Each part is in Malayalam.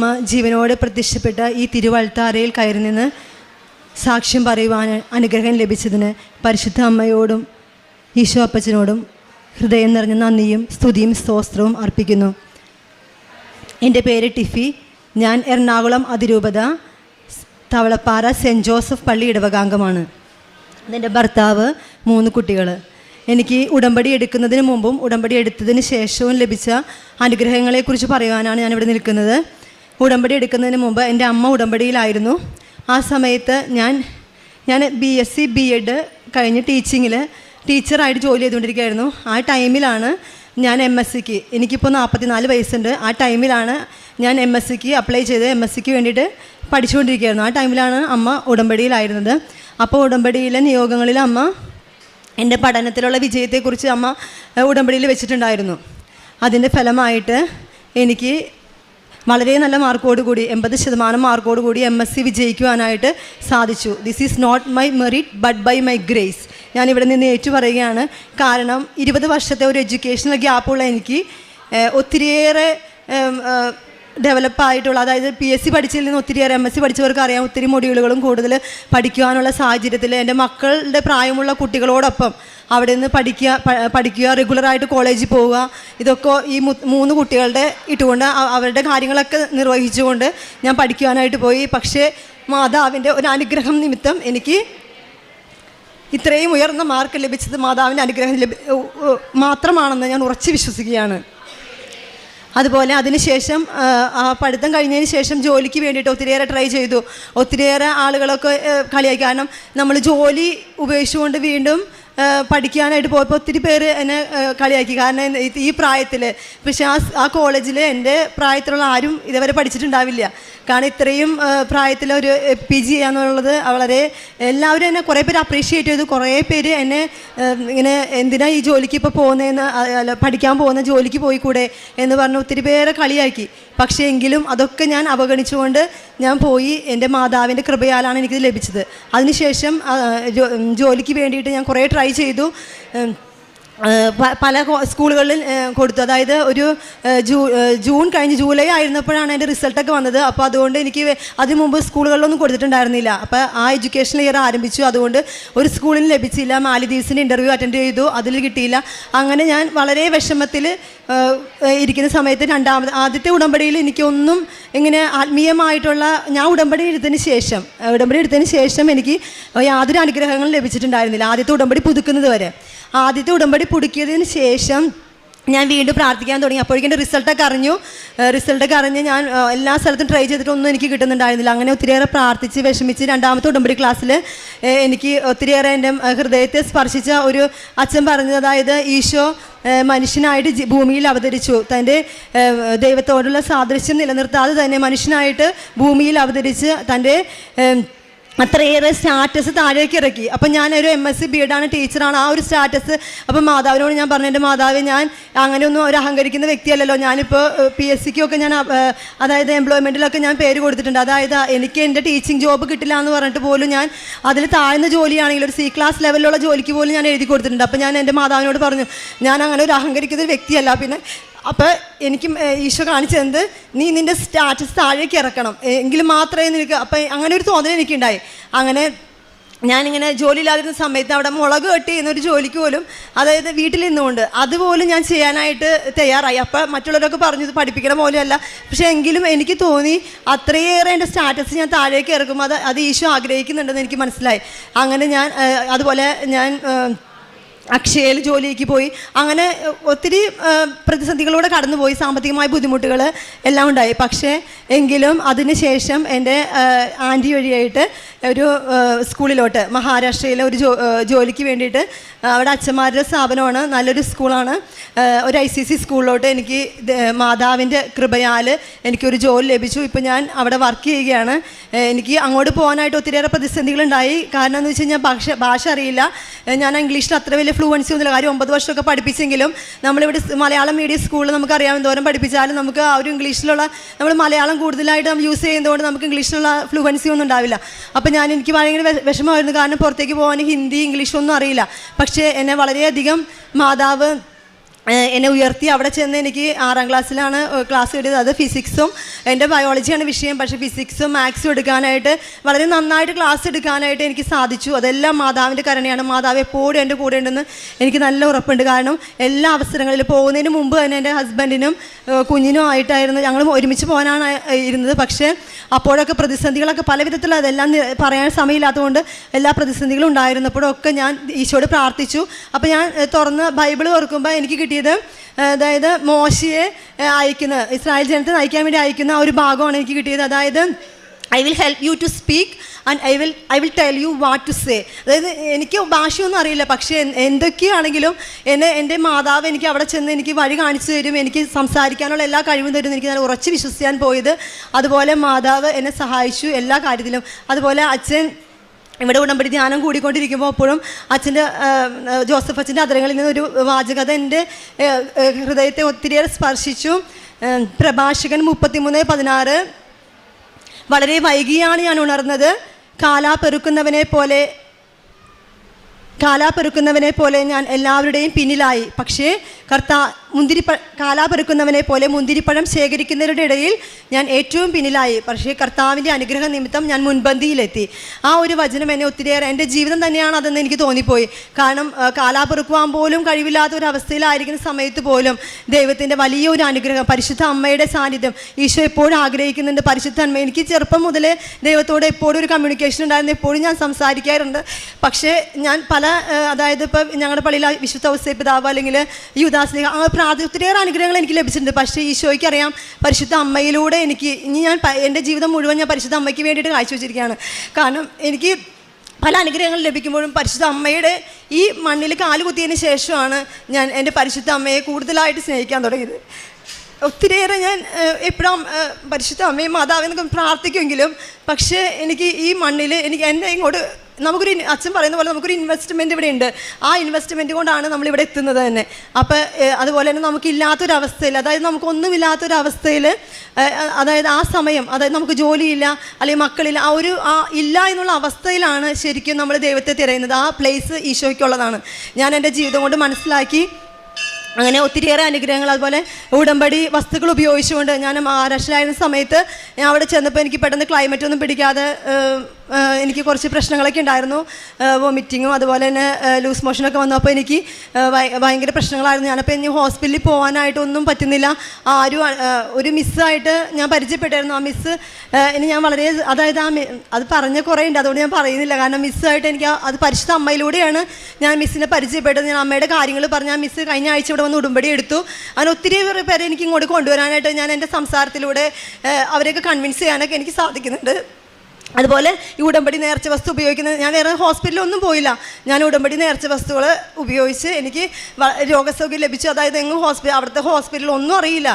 അമ്മ ജീവനോടെ പ്രത്യക്ഷപ്പെട്ട ഈ തിരുവൾത്താരയിൽ കയറി നിന്ന് സാക്ഷ്യം പറയുവാൻ അനുഗ്രഹം ലഭിച്ചതിന് പരിശുദ്ധ അമ്മയോടും ഈശോ അപ്പച്ചനോടും ഹൃദയം നിറഞ്ഞ നന്ദിയും സ്തുതിയും സ്തോത്രവും അർപ്പിക്കുന്നു. എന്റെ പേര് ടിഫി. ഞാൻ എറണാകുളം അതിരൂപത തവളപ്പാറ സെന്റ് ജോസഫ് പള്ളി ഇടവകാംഗമാണ്. എന്റെ ഭർത്താവ് മൂന്ന് കുട്ടികൾ എനിക്ക് ഉടമ്പടി എടുക്കുന്നതിന് മുമ്പും ഉടമ്പടി എടുത്തതിന് ശേഷവും ലഭിച്ച അനുഗ്രഹങ്ങളെക്കുറിച്ച് പറയുവാനാണ് ഞാനിവിടെ നിൽക്കുന്നത്. ഉടമ്പടി എടുക്കുന്നതിന് മുമ്പ് എന്റെ അമ്മ ഉടമ്പടിയിലായിരുന്നു. ആ സമയത്ത് ഞാൻ ഞാൻ B S C B Ed കഴിഞ്ഞ് ടീച്ചിങ്ങിൽ ടീച്ചറായിട്ട് ജോലി ചെയ്തുകൊണ്ടിരിക്കുകയായിരുന്നു. ആ ടൈമിലാണ് ഞാൻ എം എസ് സിക്ക് എനിക്കിപ്പോൾ നാൽപ്പത്തിനാല് വയസ്സുണ്ട്. ആ ടൈമിലാണ് ഞാൻ എം എസ് സിക്ക് അപ്ലൈ ചെയ്ത് എം എസ് സിക്ക് വേണ്ടിയിട്ട് പഠിച്ചുകൊണ്ടിരിക്കുകയായിരുന്നു. ആ ടൈമിലാണ് അമ്മ ഉടമ്പടിയിലായിരുന്നത്. അപ്പോൾ ഉടമ്പടിയിലെ നിയോഗങ്ങളിൽ അമ്മ എന്റെ പഠനത്തിലുള്ള വിജയത്തെക്കുറിച്ച് അമ്മ ഉടമ്പടിയിൽ വെച്ചിട്ടുണ്ടായിരുന്നു. അതിന്റെ ഫലമായിട്ട് എനിക്ക് വളരെ നല്ല മാർക്കോട് കൂടി എൺപത് ശതമാനം മാർക്കോട് കൂടി എം എസ് സി വിജയിക്കുവാനായിട്ട് സാധിച്ചു. This is not my merit but by my grace ഞാൻ ഇവിടെ നിന്ന് ഏറ്റു പറയുകയാണ് കാരണം ഇരുപത് വർഷത്തെ ഒരു എഡ്യൂക്കേഷണൽ ഗ്യാപ്പുള്ള എനിക്ക് ഒത്തിരിയേറെ ഡെവലപ്പ് ആയിട്ടുള്ള അതായത് പി എസ് സി പഠിച്ചതിൽ നിന്ന് ഒത്തിരിയേറെ എം എസ് സി പഠിച്ചവർക്ക് അറിയാം ഒത്തിരി മൊഡ്യൂളുകളും കൂടുതൽ പഠിക്കുവാനുള്ള സാഹചര്യത്തിൽ എന്റെ മക്കളുടെ പ്രായമുള്ള കുട്ടികളോടൊപ്പം അവിടെ നിന്ന് പഠിക്കുക പഠിക്കുക റെഗുലറായിട്ട് കോളേജിൽ പോവുക ഇതൊക്കെ ഈ മൂന്ന് കുട്ടികളുടെ ഇട്ടുകൊണ്ട് അവരുടെ കാര്യങ്ങളൊക്കെ നിർവഹിച്ചുകൊണ്ട് ഞാൻ പഠിക്കുവാനായിട്ട് പോയി. പക്ഷേ മാതാവിന്റെ ഒരു അനുഗ്രഹം നിമിത്തം എനിക്ക് ഇത്രയും ഉയർന്ന മാർക്ക് ലഭിച്ചത് മാതാവിന്റെ അനുഗ്രഹം മാത്രമാണെന്ന് ഞാൻ ഉറച്ചു വിശ്വസിക്കുകയാണ്. അതുപോലെ അതിനുശേഷം ആ, പഠിത്തം കഴിഞ്ഞതിന് ശേഷം ജോലിക്ക് വേണ്ടിയിട്ട് ഒത്തിരിയേറെ ട്രൈ ചെയ്തു. ഒത്തിരിയേറെ ആളുകളൊക്കെ കളിയായി. കാരണം നമ്മൾ ജോലി ഉപേക്ഷിച്ചുകൊണ്ട് വീണ്ടും പഠിക്കാനായിട്ട് പോയപ്പോൾ ഒത്തിരി പേര് എന്നെ കളിയാക്കി. കാരണം ഈ പ്രായത്തിൽ പക്ഷേ ആ ആ കോളേജിൽ എന്റെ പ്രായത്തിലുള്ള ആരും ഇതുവരെ പഠിച്ചിട്ടുണ്ടാവില്ല. കാരണം ഇത്രയും പ്രായത്തിൽ ഒരു പി ജി ചെയ്യാന്നുള്ളത് വളരെ എല്ലാവരും എന്നെ കുറേ പേര് അപ്രീഷിയേറ്റ് ചെയ്തു. കുറേ പേര് എന്നെ ഇങ്ങനെ എന്തിനാ ഈ ജോലിക്ക് ഇപ്പോൾ പോകുന്നതെന്ന് അല്ല പഠിക്കാൻ പോകുന്ന ജോലിക്ക് പോയി കൂടെ എന്ന് പറഞ്ഞ് ഒത്തിരി പേരെ കളിയാക്കി. പക്ഷേ എങ്കിലും അതൊക്കെ ഞാൻ അവഗണിച്ചുകൊണ്ട് ഞാൻ പോയി എന്റെ മാതാവിന്റെ കൃപയാലാണ് എനിക്കിത് ലഭിച്ചത്. അതിനുശേഷം ജോലിക്ക് വേണ്ടിയിട്ട് ഞാൻ കുറേ ട്രൈ ചെയ്തു. പല സ്കൂളുകളിൽ കൊടുത്തു. അതായത് ഒരു ജൂ ജൂൺ കഴിഞ്ഞ് ജൂലൈ ആയിരുന്നപ്പോഴാണ് എന്റെ റിസൾട്ടൊക്കെ വന്നത്. അപ്പോൾ അതുകൊണ്ട് എനിക്ക് അതിന് മുമ്പ് സ്കൂളുകളിലൊന്നും കൊടുത്തിട്ടുണ്ടായിരുന്നില്ല. അപ്പോൾ ആ എഡ്യൂക്കേഷൻ ഇയർ ആരംഭിച്ചു. അതുകൊണ്ട് ഒരു സ്കൂളിന് ലഭിച്ചില്ല. മാലിദ്വീപ്സിന്റെ ഇന്റർവ്യൂ അറ്റൻഡ് ചെയ്തു. അതിൽ കിട്ടിയില്ല. അങ്ങനെ ഞാൻ വളരെ വിഷമത്തിൽ ഇരിക്കുന്ന സമയത്ത് രണ്ടാമത് ആദ്യത്തെ ഉടമ്പടിയിൽ എനിക്കൊന്നും ഇങ്ങനെ ആത്മീയമായിട്ടുള്ള ഞാൻ ഉടമ്പടി എടുത്തതിന് ശേഷം ഉടമ്പടി എടുത്തതിന് ശേഷം എനിക്ക് യാതൊരു അനുഗ്രഹങ്ങളും ലഭിച്ചിട്ടുണ്ടായിരുന്നില്ല. ആദ്യത്തെ ഉടമ്പടി പുതുക്കുന്നത് വരെ. ആദ്യത്തെ ഉടമ്പടി പുതുക്കിയതിന് ശേഷം ഞാൻ വീണ്ടും പ്രാർത്ഥിക്കാൻ തുടങ്ങി. അപ്പോഴേക്കും എന്റെ റിസൾട്ടൊക്കെ അറിഞ്ഞു. റിസൾട്ടൊക്കെ അറിഞ്ഞ് ഞാൻ എല്ലാ സ്ഥലത്തും ട്രൈ ചെയ്തിട്ടൊന്നും എനിക്ക് കിട്ടുന്നുണ്ടായിരുന്നില്ല. അങ്ങനെ ഒത്തിരിയേറെ പ്രാർത്ഥിച്ച് വിഷമിച്ച് രണ്ടാമത്തെ ഉടമ്പടി ക്ലാസ്സിൽ എനിക്ക് ഒത്തിരിയേറെ എന്റെ ഹൃദയത്തെ സ്പർശിച്ച ഒരു അച്ഛൻ പറഞ്ഞത് അതായത് ഈശോ മനുഷ്യനായിട്ട് ഭൂമിയിൽ അവതരിച്ചു. തന്റെ ദൈവത്തോടുള്ള സാദൃശ്യം നിലനിർത്താതെ തന്നെ മനുഷ്യനായിട്ട് ഭൂമിയിൽ അവതരിച്ച് തന്റെ അത്രയേറെ സ്റ്റാറ്റസ് താഴേക്ക് ഇറക്കി അപ്പം ഞാനൊരു എം എസ് സി ബി എഡാണ് ടീച്ചറാണ്. ആ ഒരു സ്റ്റാറ്റസ് അപ്പം മാതാവിനോട് ഞാൻ പറഞ്ഞു എന്റെ മാതാവ് ഞാൻ അങ്ങനെയൊന്നും ഒരു അഹങ്കരിക്കുന്ന വ്യക്തിയല്ലല്ലോ. ഞാനിപ്പോൾ പി എസ് സിക്കൊക്കെ ഞാൻ അതായത് എംപ്ലോയ്മെന്റിലൊക്കെ ഞാൻ പേര് കൊടുത്തിട്ടുണ്ട്. അതായത് എനിക്ക് എന്റെ ടീച്ചിങ് ജോബ് കിട്ടില്ല എന്ന് പറഞ്ഞിട്ട് പോലും ഞാൻ അതിൽ താഴ്ന്ന ജോലിയാണെങ്കിൽ ഒരു സി ക്ലാസ് ലെവലിലുള്ള ജോലിക്ക് പോലും ഞാൻ എഴുതി കൊടുത്തിട്ടുണ്ട്. അപ്പം ഞാൻ എന്റെ മാതാവിനോട് പറഞ്ഞു ഞാൻ അങ്ങനെ ഒരു അഹങ്കരിക്കുന്ന വ്യക്തിയല്ല. പിന്നെ അപ്പോൾ എനിക്ക് ഈശോ ഈശോ കാണിച്ചത് നീ നിന്റെ സ്റ്റാറ്റസ് താഴേക്ക് ഇറക്കണം. എങ്കിൽ മാത്രമേ നിനക്ക് അപ്പം അങ്ങനെ ഒരു തോന്നൽ എനിക്കുണ്ടായി. അങ്ങനെ ഞാനിങ്ങനെ ജോലിയില്ലാതിരുന്ന സമയത്ത് അവിടെ മുളക് കെട്ടി എന്നൊരു ജോലിക്ക് പോലും അതായത് വീട്ടിൽ നിന്നുകൊണ്ട് അതുപോലും ഞാൻ ചെയ്യാനായിട്ട് തയ്യാറായി. അപ്പോൾ മറ്റുള്ളവരൊക്കെ പറഞ്ഞു ഇത് പഠിപ്പിക്കണ പോലെയല്ല. പക്ഷേ എങ്കിലും എനിക്ക് തോന്നി അത്രയേറെ എന്റെ സ്റ്റാറ്റസ് ഞാൻ താഴേക്ക് ഇറക്കും. അത് അത് ഈശോ ആഗ്രഹിക്കുന്നുണ്ടെന്ന് എനിക്ക് മനസ്സിലായി. അങ്ങനെ ഞാൻ അതുപോലെ ഞാൻ അക്ഷയയിൽ ജോലിക്ക് പോയി. അങ്ങനെ ഒത്തിരി പ്രതിസന്ധികളോടെ കടന്നുപോയി. സാമ്പത്തികമായ ബുദ്ധിമുട്ടുകൾ എല്ലാം ഉണ്ടായി. പക്ഷേ എങ്കിലും അതിനുശേഷം എന്റെ ആന്റി വഴിയായിട്ട് ഒരു സ്കൂളിലോട്ട് മഹാരാഷ്ട്രയിലെ ഒരു ജോലിക്ക് വേണ്ടിയിട്ട് അവിടെ അച്ഛന്മാരുടെ സ്ഥാപനമാണ് നല്ലൊരു സ്കൂളാണ്. ഒരു ഐ സി സി സ്കൂളിലോട്ട് എനിക്ക് മാതാവിന്റെ കൃപയാൽ എനിക്കൊരു ജോലി ലഭിച്ചു. ഇപ്പം ഞാൻ അവിടെ വർക്ക് ചെയ്യുകയാണ്. എനിക്ക് അങ്ങോട്ട് പോകാനായിട്ട് ഒത്തിരിയേറെ പ്രതിസന്ധികളുണ്ടായി. കാരണം എന്ന് വെച്ച് കഴിഞ്ഞാൽ ഭാഷ ഭാഷ അറിയില്ല. ഞാൻ ഇംഗ്ലീഷിൽ അത്ര വലിയ ഫ്ലുവൻസി ഒന്നുമില്ല. കാര്യം ഒമ്പത് വർഷമൊക്കെ പഠിപ്പിച്ചെങ്കിലും നമ്മളിവിടെ മലയാളം മീഡിയം സ്കൂളിൽ നമുക്കറിയാം എന്തോരം പഠിപ്പിച്ചാലും നമുക്ക് ആ ഒരു ഇംഗ്ലീഷിലുള്ള നമ്മൾ മലയാളം കൂടുതലായിട്ട് നമ്മൾ യൂസ് ചെയ്യുന്നതുകൊണ്ട് നമുക്ക് ഇംഗ്ലീഷിലുള്ള ഫ്ലുവൻസി ഒന്നും ഉണ്ടാവില്ല. ഞാൻ എനിക്ക് ഭയങ്കര വിഷമമായിരുന്നു. കാരണം പുറത്തേക്ക് പോകാൻ ഹിന്ദി ഇംഗ്ലീഷ് ഒന്നും അറിയില്ല. പക്ഷേ എന്നെ വളരെയധികം മാതാവ് എന്നെ ഉയർത്തി അവിടെ ചെന്ന് എനിക്ക് ആറാം ക്ലാസ്സിലാണ് ക്ലാസ് കിട്ടിയത്. അത് ഫിസിക്സും എന്റെ ബയോളജിയാണ് വിഷയം. പക്ഷേ ഫിസിക്സും മാത്സും എടുക്കാനായിട്ട് വളരെ നന്നായിട്ട് ക്ലാസ് എടുക്കാനായിട്ട് എനിക്ക് സാധിച്ചു. അതെല്ലാം മാതാവിന്റെ കരുണയാണ്. മാതാവ് എപ്പോഴും എന്റെ കൂടെ ഉണ്ടെന്ന് എനിക്ക് നല്ല ഉറപ്പുണ്ട്. കാരണം എല്ലാ അവസരങ്ങളിലും പോകുന്നതിന് മുമ്പ് തന്നെ എന്റെ ഹസ്ബൻഡിനും കുഞ്ഞിനും ആയിട്ടായിരുന്നു ഞങ്ങൾ ഒരുമിച്ച് പോകാനാണ് ഇരുന്നത്. പക്ഷേ അപ്പോഴൊക്കെ പ്രതിസന്ധികളൊക്കെ പല വിധത്തിൽ അതെല്ലാം പറയാൻ സമയമില്ലാത്തതുകൊണ്ട് എല്ലാ പ്രതിസന്ധികളും ഉണ്ടായിരുന്നപ്പോഴൊക്കെ ഞാൻ ഈശോട് പ്രാർത്ഥിച്ചു. അപ്പോൾ ഞാൻ തുറന്ന് ബൈബിൾ തുറക്കുമ്പോൾ എനിക്ക് കിട്ടിയത്. അതായത് മോശയെ അയക്കുന്ന ഇസ്രായേൽ ജനത്തെ നയിക്കാൻ വേണ്ടി അയക്കുന്ന ഒരു ഭാഗമാണ് എനിക്ക് കിട്ടിയത്. അതായത് I will help you to speak and I will I will tell you what to say അതായത് എനിക്ക് ഭാഷയൊന്നും അറിയില്ല. പക്ഷേ എന്ത് എന്തൊക്കെയാണെങ്കിലും എന്നെ എന്റെ മാതാവ് എനിക്ക് അവിടെ ചെന്ന് എനിക്ക് വഴി കാണിച്ചു തരും. എനിക്ക് സംസാരിക്കാനുള്ള എല്ലാ കഴിവും തരും എനിക്ക് നല്ല ഉറച്ച് വിശ്വസിക്കാൻ പോയത്. അതുപോലെ മാതാവ് എന്നെ സഹായിച്ചു എല്ലാ കാര്യത്തിലും. അതുപോലെ അച്ഛൻ ഇവിടെ ഉടമ്പടി ധ്യാനം കൂടിക്കൊണ്ടിരിക്കുമ്പോൾ അപ്പോഴും അച്ഛന്റെ ജോസഫ് അച്ഛന്റെ നിന്ന് ഒരു വാചകത എന്റെ ഹൃദയത്തെ ഒത്തിരിയേറെ സ്പർശിച്ചു. പ്രഭാഷകൻ മുപ്പത്തിമൂന്ന് പതിനാറ്. വളരെ വൈകിയാണ് ഞാൻ ഉണർന്നത്. കാലാ പെറുക്കുന്നവനെ പോലെ കാലാ പെറുക്കുന്നവനെ പോലെ ഞാൻ എല്ലാവരുടെയും പിന്നിലായി. പക്ഷേ കർത്താ മുന്തിരി കാലാപ്പെറുക്കുന്നവനെ പോലെ മുന്തിരിപ്പഴം ശേഖരിക്കുന്നവരുടെ ഇടയിൽ ഞാൻ ഏറ്റവും പിന്നിലായി. പക്ഷേ കർത്താവിന്റെ അനുഗ്രഹ നിമിത്തം ഞാൻ മുൻപന്തിയിലെത്തി. ആ ഒരു വചനം എന്നെ ഒത്തിരിയേറെ എന്റെ ജീവിതം തന്നെയാണ് അതെന്ന് എനിക്ക് തോന്നിപ്പോയി. കാരണം കാലാപ്പെറുക്കുവാൻ പോലും കഴിവില്ലാത്ത ഒരു അവസ്ഥയിലായിരിക്കുന്ന സമയത്ത് പോലും ദൈവത്തിന്റെ വലിയൊരു അനുഗ്രഹം പരിശുദ്ധ അമ്മയുടെ സാന്നിധ്യം ഈശോ എപ്പോഴും ആഗ്രഹിക്കുന്നുണ്ട്. പരിശുദ്ധ അമ്മ എനിക്ക് ചെറുപ്പം മുതലേ ദൈവത്തോട് എപ്പോഴും ഒരു കമ്മ്യൂണിക്കേഷൻ ഉണ്ടായിരുന്നു. എപ്പോഴും ഞാൻ സംസാരിക്കാറുണ്ട്. പക്ഷേ ഞാൻ പല അതായത് ഇപ്പം ഞങ്ങളുടെ പള്ളിയിൽ വിശുദ്ധ ഔസേ പിതാവ് അല്ലെങ്കിൽ യുദാസ്ലിഹ ആ പ്രാതി ഒത്തിരിയേറെ അനുഗ്രഹങ്ങൾ എനിക്ക് ലഭിച്ചിട്ടുണ്ട്. പക്ഷേ ഈശോയ്ക്ക് അറിയാം പരിശുദ്ധ അമ്മയിലൂടെ എനിക്ക് ഇനി ഞാൻ എന്റെ ജീവിതം മുഴുവൻ ഞാൻ പരിശുദ്ധ അമ്മയ്ക്ക് വേണ്ടിയിട്ട് കാഴ്ചവെച്ചിരിക്കുകയാണ്. കാരണം എനിക്ക് പല അനുഗ്രഹങ്ങൾ ലഭിക്കുമ്പോഴും പരിശുദ്ധ അമ്മയുടെ ഈ മണ്ണിൽ കാലുകുത്തിയതിന് ശേഷമാണ് ഞാൻ എന്റെ പരിശുദ്ധ അമ്മയെ കൂടുതലായിട്ട് സ്നേഹിക്കാൻ തുടങ്ങിയത്. ഒത്തിരിയേറെ ഞാൻ എപ്പോഴും പരിശുദ്ധ അമ്മയും മാതാവിനൊക്കെ പ്രാർത്ഥിക്കുമെങ്കിലും പക്ഷേ എനിക്ക് ഈ മണ്ണിൽ എനിക്ക് എന്നെ ഇങ്ങോട്ട് നമുക്കൊരു അച്ഛൻ പറയുന്ന പോലെ നമുക്കൊരു ഇൻവെസ്റ്റ്മെന്റ് ഇവിടെ ഉണ്ട് ആ ഇൻവെസ്റ്റ്മെന്റ് കൊണ്ടാണ് നമ്മൾ ഇവിടെ എത്തുന്നത് തന്നെ. അപ്പോൾ അതുപോലെ തന്നെ നമുക്കില്ലാത്തൊരവസ്ഥയിൽ അതായത് നമുക്കൊന്നുമില്ലാത്തൊരവസ്ഥയിൽ അതായത് ആ സമയം അതായത് നമുക്ക് ജോലിയില്ല അല്ലെങ്കിൽ മക്കളില്ല ആ ഒരു ആ ഇല്ല എന്നുള്ള അവസ്ഥയിലാണ് ശരിക്കും നമ്മൾ ദൈവത്തെ തിരയുന്നത്. ആ പ്ലേസ് ഈശോയ്ക്കുള്ളതാണ്. ഞാൻ എന്റെ ജീവിതം കൊണ്ട് മനസ്സിലാക്കി അങ്ങനെ ഒത്തിരിയേറെ അനുഗ്രഹങ്ങൾ അതുപോലെ ഉടമ്പടി വസ്തുക്കൾ ഉപയോഗിച്ചുകൊണ്ട് ഞാൻ മഹാരാഷ്ട്രയിലായിരുന്ന സമയത്ത് ഞാൻ അവിടെ ചെന്നപ്പോൾ എനിക്ക് പെട്ടെന്ന് ക്ലൈമറ്റ് ഒന്നും പിടിക്കാതെ എനിക്ക് കുറച്ച് പ്രശ്നങ്ങളൊക്കെ ഉണ്ടായിരുന്നു. വോമിറ്റിങ്ങും അതുപോലെ തന്നെ ലൂസ് മോഷനൊക്കെ വന്നപ്പോൾ എനിക്ക് ഭയങ്കര പ്രശ്നങ്ങളായിരുന്നു. ഞാനപ്പോൾ ഇനി ഹോസ്പിറ്റലിൽ പോകാനായിട്ടൊന്നും പറ്റുന്നില്ല. ആരും ഒരു മിസ്സായിട്ട് ഞാൻ പരിചയപ്പെട്ടായിരുന്നു. ആ മിസ്സ് ഇനി ഞാൻ വളരെ അതായത് ആ അത് പറഞ്ഞ കുറേ ഉണ്ട്. അതുകൊണ്ട് ഞാൻ പറയുന്നില്ല. കാരണം മിസ്സായിട്ട് എനിക്ക് അത് പരിശുദ്ധ അമ്മയിലൂടെയാണ് ഞാൻ മിസ്സിനെ പരിചയപ്പെട്ടത്. ഞാൻ അമ്മയുടെ കാര്യങ്ങൾ പറഞ്ഞ് ആ മിസ്സ് കഴിഞ്ഞ ആഴ്ച ഇവിടെ വന്ന് ഉടുമ്പടി എടുത്തു. അങ്ങനെ ഒത്തിരി പേര് എനിക്ക് ഇങ്ങോട്ട് കൊണ്ടുവരാനായിട്ട് ഞാൻ എന്റെ സംസാരത്തിലൂടെ അവരെയൊക്കെ കൺവിൻസ് ചെയ്യാനൊക്കെ എനിക്ക് സാധിക്കുന്നുണ്ട്. അതുപോലെ ഈ ഉടമ്പടി നേർച്ച വസ്തു ഉപയോഗിക്കുന്നത് ഞാൻ വേറെ ഹോസ്പിറ്റലൊന്നും പോയില്ല. ഞാൻ ഉടമ്പടി നേർച്ച വസ്തുക്കൾ ഉപയോഗിച്ച് എനിക്ക് രോഗസൗകര്യം ലഭിച്ചു. അതായത് എങ്ങും ഹോസ്പിറ്റൽ അവിടുത്തെ ഹോസ്പിറ്റലൊന്നും അറിയില്ല.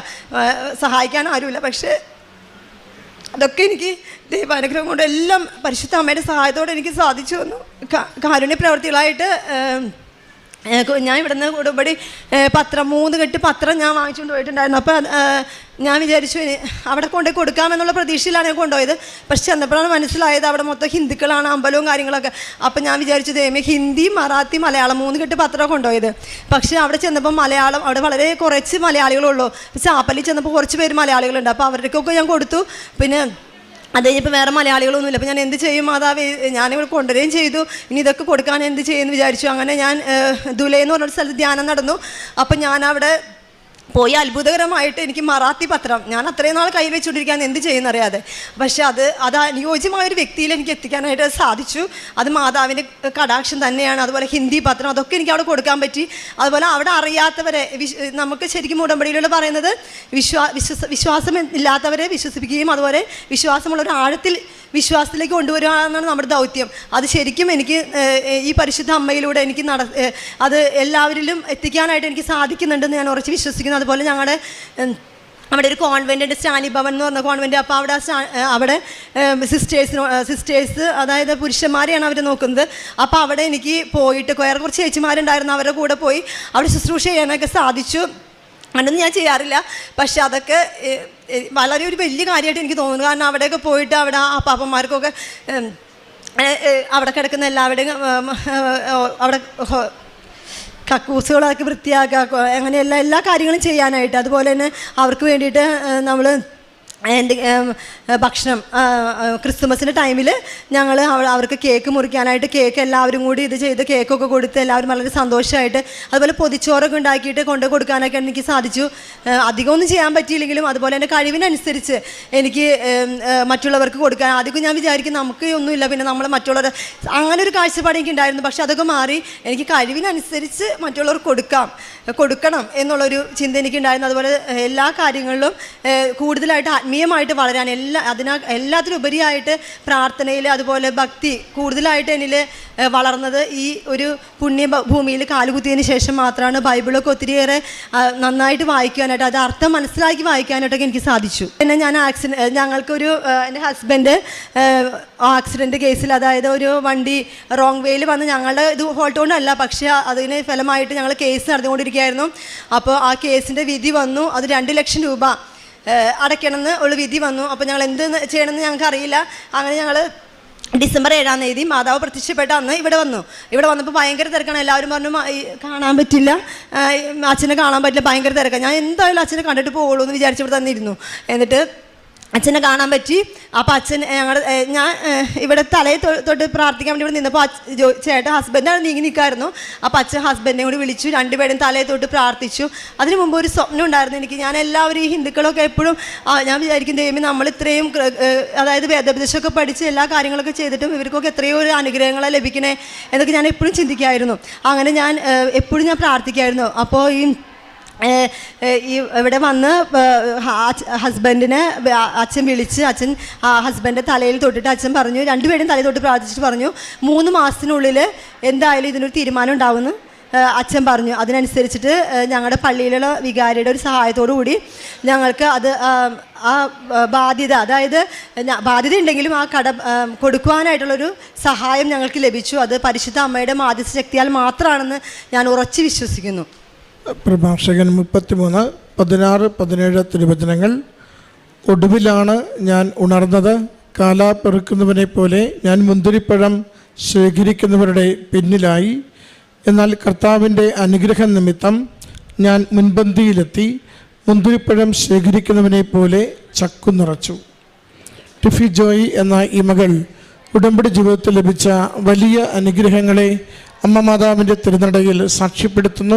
സഹായിക്കാൻ ആരുമില്ല. പക്ഷേ അതൊക്കെ എനിക്ക് ദൈവാനുഗ്രഹം കൊണ്ട് എല്ലാം പരിശുദ്ധ അമ്മയുടെ സഹായത്തോടെ എനിക്ക് സാധിച്ചു വന്നു കാരുണ്യ പ്രവർത്തികളായിട്ട് ഞാൻ ഇവിടുന്ന് ഉടമ്പടി പത്രം മൂന്ന് കെട്ട് പത്രം ഞാൻ വാങ്ങിച്ചുകൊണ്ട് പോയിട്ടുണ്ടായിരുന്നു. അപ്പോൾ ഞാൻ വിചാരിച്ചു അവിടെ കൊണ്ടുപോയി കൊടുക്കാമെന്നുള്ള പ്രതീക്ഷയിലാണ് ഞാൻ കൊണ്ടുപോയത്. പക്ഷെ ചെന്നപ്പോഴാണ് മനസ്സിലായത് അവിടെ മൊത്തം ഹിന്ദുക്കളാണ് അമ്പലവും കാര്യങ്ങളൊക്കെ. അപ്പം ഞാൻ വിചാരിച്ചു ദൈവമേ ഹിന്ദി മറാത്തി മലയാളം മൂന്ന് കെട്ട് പത്രമാണ് കൊണ്ടുപോയത്. പക്ഷേ അവിടെ ചെന്നപ്പോൾ മലയാളം അവിടെ വളരെ കുറച്ച് മലയാളികളുള്ളൂ. ചാപ്പലിൽ ചെന്നപ്പോൾ കുറച്ച് പേര് മലയാളികളുണ്ട്. അപ്പോൾ അവർക്കൊക്കെ ഞാൻ കൊടുത്തു. പിന്നെ അത് കഴിഞ്ഞപ്പോൾ വേറെ മലയാളികളൊന്നുമില്ല അപ്പോൾ ഞാൻ എന്ത് ചെയ്യും മാതാവ്? ഞാനിവിടെ കൊണ്ടുവരികയും ചെയ്തു. ഇനി ഇതൊക്കെ കൊടുക്കാൻ എന്ത് ചെയ്യുമെന്ന് വിചാരിച്ചു. അങ്ങനെ ഞാൻ ദുലൈ എന്ന് പറഞ്ഞൊരു സ്ഥലത്ത് ധ്യാനം നടന്നു. അപ്പം ഞാൻ അവിടെ പോയി അത്ഭുതകരമായിട്ട് എനിക്ക് മറാത്തി പത്രം ഞാൻ അത്രയും നാൾ കയ്യിൽ വെച്ചുകൊണ്ടിരിക്കാൻ എന്ത് ചെയ്യുന്നറിയാതെ പക്ഷെ അത് അത് അനുയോജ്യമായ ഒരു വ്യക്തിയിൽ എനിക്ക് എത്തിക്കാനായിട്ട് സാധിച്ചു. അത് മാതാവിന്റെ കടാക്ഷം തന്നെയാണ്. അതുപോലെ ഹിന്ദി പത്രം അതൊക്കെ എനിക്ക് അവിടെ കൊടുക്കാൻ പറ്റി. അതുപോലെ അവിടെ അറിയാത്തവരെ നമുക്ക് ശരിക്കും ഉടമ്പടിയിലുള്ള പറയുന്നത് വിശ്വാ വിശ്വാസം ഇല്ലാത്തവരെ വിശ്വസിപ്പിക്കുകയും അതുപോലെ വിശ്വാസമുള്ള ഒരു ആഴത്തിൽ വിശ്വാസത്തിലേക്ക് കൊണ്ടുവരിക എന്നാണ് നമ്മുടെ ദൗത്യം. അത് ശരിക്കും എനിക്ക് ഈ പരിശുദ്ധ അമ്മയിലൂടെ എനിക്ക് നട അത് എല്ലാവരിലും എത്തിക്കാനായിട്ട് എനിക്ക് സാധിക്കുന്നുണ്ടെന്ന് ഞാൻ ഉറച്ച് വിശ്വസിക്കുന്നു. അതുപോലെ ഞങ്ങളുടെ അവിടെ ഒരു കോൺവെന്റ് സ്റ്റാനി ഭവൻ എന്ന് പറഞ്ഞ കോൺവെന്റ് അപ്പോൾ അവിടെ അവിടെ സിസ്റ്റേഴ്സിനോ സിസ്റ്റേഴ്സ് അതായത് പുരുഷന്മാരെയാണ് അവർ നോക്കുന്നത്. അപ്പോൾ അവിടെ എനിക്ക് പോയിട്ട് വേറെ കുറച്ച് ചേച്ചിമാരുണ്ടായിരുന്നു അവരുടെ കൂടെ പോയി അവിടെ ശുശ്രൂഷ ചെയ്യാനൊക്കെ സാധിച്ചു. അതൊന്നും ഞാൻ ചെയ്യാറില്ല. പക്ഷെ അതൊക്കെ വളരെ ഒരു വലിയ കാര്യമായിട്ട് എനിക്ക് തോന്നുന്നു. കാരണം അവിടെയൊക്കെ പോയിട്ട് അവിടെ ആ പാപ്പന്മാർക്കൊക്കെ അവിടെ കിടക്കുന്ന എല്ലാവരുടെയും അവിടെ കക്കൂസുകളൊക്കെ വൃത്തിയാക്കുക അങ്ങനെയുള്ള അങ്ങനെ എല്ലാ എല്ലാ കാര്യങ്ങളും ചെയ്യാനായിട്ട്. അതുപോലെ തന്നെ അവർക്ക് വേണ്ടിയിട്ട് നമ്മൾ എന്ത് ഏം, ഭക്ഷണം ക്രിസ്തുമസിന്റെ ടൈമിൽ ഞങ്ങൾ അവർക്ക് കേക്ക് മുറിക്കാനായിട്ട് കേക്ക് എല്ലാവരും കൂടി ഇത് ചെയ്ത് കേക്കൊക്കെ കൊടുത്ത് എല്ലാവരും വളരെ സന്തോഷമായിട്ട് അതുപോലെ പൊതിച്ചോറൊക്കെ ഉണ്ടാക്കിയിട്ട് കൊണ്ട് കൊടുക്കാനൊക്കെ എനിക്ക് സാധിച്ചു. അധികമൊന്നും ചെയ്യാൻ പറ്റിയില്ലെങ്കിലും അതുപോലെ എന്റെ കഴിവിനനുസരിച്ച് എനിക്ക് മറ്റുള്ളവർക്ക് കൊടുക്കാൻ ആദ്യമൊക്കെ ഞാൻ വിചാരിക്കും നമുക്ക് ഒന്നുമില്ല പിന്നെ നമ്മൾ മറ്റുള്ളവർ അങ്ങനെ ഒരു കാഴ്ചപ്പാട് എനിക്ക് ഉണ്ടായിരുന്നു. പക്ഷെ അതൊക്കെ മാറി എനിക്ക് കഴിവിനനുസരിച്ച് മറ്റുള്ളവർക്ക് കൊടുക്കാം കൊടുക്കണം എന്നുള്ളൊരു ചിന്ത എനിക്കുണ്ടായിരുന്നു. അതുപോലെ എല്ലാ കാര്യങ്ങളിലും കൂടുതലായിട്ട് ആത്മീയമായിട്ട് വളരാൻ എല്ലാ അതിനാ എല്ലാത്തിനും ഉപരിയായിട്ട് പ്രാർത്ഥനയിൽ അതുപോലെ ഭക്തി കൂടുതലായിട്ട് എന്നിൽ വളർന്നത് ഈ ഒരു പുണ്യ ഭൂമിയിൽ കാലുകുത്തിയതിന് ശേഷം മാത്രമാണ് ബൈബിളൊക്കെ ഒത്തിരിയേറെ നന്നായിട്ട് വായിക്കാനായിട്ട് അത് അർത്ഥം മനസ്സിലാക്കി വായിക്കാനായിട്ടൊക്കെ എനിക്ക് സാധിച്ചു. പിന്നെ ഞാൻ ആക്സിഡന്റ് ഞങ്ങൾക്കൊരു എന്റെ ഹസ്ബൻഡ് ആക്സിഡന്റ് കേസിൽ അതായത് ഒരു വണ്ടി റോങ് വേയിൽ വന്ന് ഞങ്ങളുടെ ഇത് ഫോൾട്ട് കൊണ്ടല്ല പക്ഷേ അതിന് ഫലമായിട്ട് ഞങ്ങൾ കേസ് നടന്നുകൊണ്ടിരിക്കുകയായിരുന്നു. അപ്പോൾ ആ കേസിന്റെ വിധി വന്നു അത് രണ്ട് ലക്ഷം രൂപ അടയ്ക്കണമെന്ന് ഉള്ള വിധി വന്നു. അപ്പോൾ ഞങ്ങൾ എന്ത് ചെയ്യണമെന്ന് ഞങ്ങൾക്ക് അറിയില്ല. അങ്ങനെ ഞങ്ങൾ ഡിസംബർ ഏഴാം തീയതി മാതാവ് പ്രത്യക്ഷപ്പെട്ട അന്ന് ഇവിടെ വന്നു. ഇവിടെ വന്നപ്പോൾ ഭയങ്കര തിരക്കാണ്. എല്ലാവരും പറഞ്ഞു കാണാൻ പറ്റില്ല. അച്ഛനെ കാണാൻ പറ്റില്ല. ഭയങ്കര തിരക്കാണ് ഞാൻ എന്തായാലും അച്ഛനെ കണ്ടിട്ട് പോകുള്ളൂ എന്ന് വിചാരിച്ച് തന്നിരുന്നു. എന്നിട്ട് അച്ഛനെ കാണാൻ പറ്റി. അപ്പോൾ അച്ഛൻ ഞങ്ങളുടെ ഞാൻ ഇവിടെ തലയിൽ തൊട്ട് പ്രാർത്ഥിക്കാൻ വേണ്ടി ഇവിടെ നിന്നപ്പോൾ ചേട്ടൻ ഹസ്ബൻഡാണ് നീങ്ങി നിൽക്കായിരുന്നു അപ്പോൾ അച്ഛൻ ഹസ്ബൻഡിനെ കൂടി വിളിച്ചു രണ്ടുപേരും തലയിൽ തൊട്ട് പ്രാർത്ഥിച്ചു. അതിനു മുമ്പ് ഒരു സ്വപ്നം ഉണ്ടായിരുന്നു എനിക്ക്. ഞാൻ എല്ലാവരും ഈ ഹിന്ദുക്കളൊക്കെ എപ്പോഴും ഞാൻ വിചാരിക്കും ദൈവം നമ്മൾ ഇത്രയും അതായത് വേദോപദേശമൊക്കെ പഠിച്ച് എല്ലാ കാര്യങ്ങളൊക്കെ ചെയ്തിട്ടും ഇവർക്കൊക്കെ എത്രയോ ഒരു അനുഗ്രഹങ്ങളെ ലഭിക്കണേ എന്നൊക്കെ ഞാൻ എപ്പോഴും ചിന്തിക്കായിരുന്നു. അങ്ങനെ ഞാൻ എപ്പോഴും ഞാൻ പ്രാർത്ഥിക്കായിരുന്നു. അപ്പോൾ ഈ ഇവിടെ വന്ന് ഹസ്ബൻഡിനെ അച്ഛൻ വിളിച്ച് അച്ഛൻ ആ ഹസ്ബൻഡിന്റെ തലയിൽ തൊട്ടിട്ട് അച്ഛൻ പറഞ്ഞു രണ്ടുപേരും തലയിൽ തൊട്ട് പ്രാർത്ഥിച്ചിട്ട് പറഞ്ഞു മൂന്ന് മാസത്തിനുള്ളിൽ എന്തായാലും ഇതിനൊരു തീരുമാനം ഉണ്ടാവുമെന്ന്. അച്ഛൻ പറഞ്ഞു. അതിനനുസരിച്ചിട്ട് ഞങ്ങളുടെ പള്ളിയിലുള്ള വികാരിയുടെ ഒരു സഹായത്തോടു കൂടി ഞങ്ങൾക്ക് അത് ആ ബാധ്യത അതായത് ബാധ്യത ഉണ്ടെങ്കിലും ആ കട കൊടുക്കുവാനായിട്ടുള്ളൊരു സഹായം ഞങ്ങൾക്ക് ലഭിച്ചു. അത് പരിശുദ്ധ അമ്മയുടെ മാധ്യസ്ഥ ശക്തിയാൽ മാത്രമാണെന്ന് ഞാൻ ഉറച്ചു വിശ്വസിക്കുന്നു. പ്രഭാഷകൻ മുപ്പത്തിമൂന്ന് പതിനാറ് പതിനേഴ് തിരുവചനങ്ങൾ. ഒടുവിലാണ് ഞാൻ ഉണർന്നത്. കാല പെറുക്കുന്നവനെ പോലെ ഞാൻ മുന്തിരിപ്പഴം ശേഖരിക്കുന്നവരുടെ പിന്നിലായി. എന്നാൽ കർത്താവിന്റെ അനുഗ്രഹം നിമിത്തം ഞാൻ മുൻപന്തിയിലെത്തി മുന്തിരിപ്പഴം ശേഖരിക്കുന്നവനെ പോലെ ചക്കു നിറച്ചു. ടിഫി ജോയി എന്ന ഈ മകൾ ഉടമ്പടി ജീവിതത്തിൽ ലഭിച്ച വലിയ അനുഗ്രഹങ്ങളെ അമ്മ മാതാവിന്റെ തിരുനടയിൽ സാക്ഷ്യപ്പെടുത്തുന്നു.